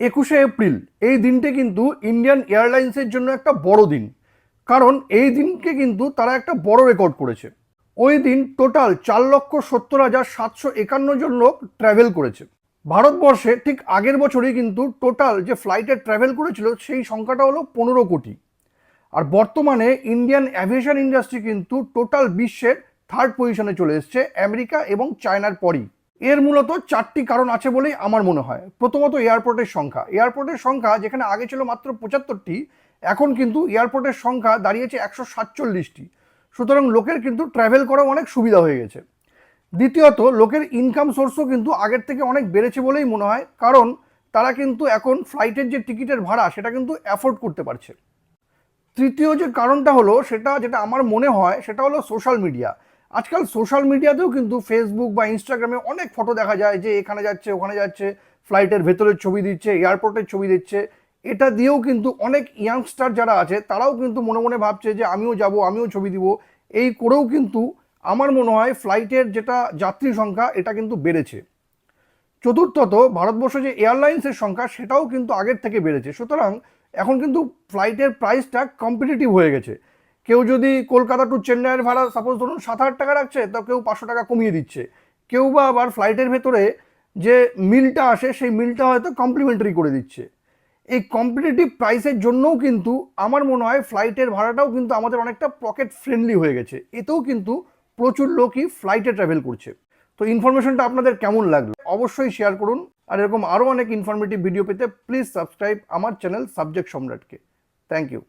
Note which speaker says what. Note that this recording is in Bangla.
Speaker 1: একুশে এপ্রিল, এই দিনটি কিন্তু ইন্ডিয়ান এয়ারলাইন্সের জন্য একটা বড় দিন। কারণ এই দিনকে কিন্তু তারা একটা বড় রেকর্ড করেছে। ওই দিন টোটাল চার লক্ষ সত্তর হাজার সাতশো একান্ন জন লোক ট্রাভেল করেছে। ভারতবর্ষে ঠিক আগের বছরই কিন্তু টোটাল যে ফ্লাইটে ট্র্যাভেল করেছিল, সেই সংখ্যাটা হলো পনেরো কোটি। আর বর্তমানে ইন্ডিয়ান অ্যাভিয়েশন ইন্ডাস্ট্রি কিন্তু টোটাল বিশ্বের থার্ড পজিশনে চলে এসছে, আমেরিকা এবং চায়নার পরই। এর মূলত চারটি কারণ আছে বলেই আমার মনে হয়। প্রথমত এয়ারপোর্টের সংখ্যা। এয়ারপোর্টের সংখ্যা যেখানে আগে ছিল মাত্র পঁচাত্তরটি, এখন কিন্তু এয়ারপোর্টের সংখ্যা দাঁড়িয়েছে একশো সাতচল্লিশটি। সুতরাং লোকের কিন্তু ট্রাভেল করা অনেক সুবিধা হয়ে গেছে। দ্বিতীয়ত, লোকের ইনকাম সোর্সও কিন্তু আগের থেকে অনেক বেড়েছে বলেই মনে হয়, কারণ তারা কিন্তু এখন ফ্লাইটের যে টিকিটের ভাড়া, সেটা কিন্তু অ্যাফোর্ড করতে পারছে। তৃতীয় যে কারণটা হলো, সেটা যেটা আমার মনে হয়, সেটা হলো সোশ্যাল মিডিয়া আজকাল সোশ্যাল মিডিয়াতেও কিন্তু ফেসবুক বা ইনস্টাগ্রামে অনেক ফটো দেখা যায় যে এখানে যাচ্ছে, ওখানে যাচ্ছে ফ্লাইটের ভেতরের ছবি দিচ্ছে এয়ারপোর্টের ছবি দিচ্ছে। এটা দিয়েও কিন্তু অনেক ইয়াংস্টার যারা আছে, তারাও কিন্তু মনে মনে ভাবছে যে আমিও যাব, আমিও ছবি দিব। এই করেও কিন্তু আমার মনে হয় ফ্লাইটের যেটা যাত্রী সংখ্যা, এটা কিন্তু বেড়েছে। চতুর্থত, ভারতবর্ষে যে এয়ারলাইন্সের সংখ্যা, সেটাও কিন্তু আগের থেকে বেড়েছে। সুতরাং এখন কিন্তু ফ্লাইটের প্রাইসটা কম্পিটিটিভ হয়ে গেছে। কেউ যদি কলকাতা টু চেন্নাইয়ের ভাড়া সাপোজ ধরুন সাত হাজার টাকা রাখছে, তো কেউ পাঁচশো টাকা কমিয়ে দিচ্ছে। কেউ বা আবার ফ্লাইটের ভেতরে যে মিলটা আসে, সেই মিলটা হয়তো কমপ্লিমেন্টারি করে দিচ্ছে। এই কম্পিটিটিভ প্রাইসের জন্যও কিন্তু আমার মনে হয় ফ্লাইটের ভাড়াটাও কিন্তু আমাদের অনেকটা পকেট ফ্রেন্ডলি হয়ে গেছে। এতেও কিন্তু প্রচুর লোকই ফ্লাইটে ট্রাভেল করছে। তো ইনফরমেশনটা আপনাদের কেমন লাগল? অবশ্যই শেয়ার করুন। আর এরকম আরও অনেক ইনফরমেটিভ ভিডিও পেতে প্লিজ সাবস্ক্রাইব আমার চ্যানেল সাবজেক্ট সম্রাটকে। Thank you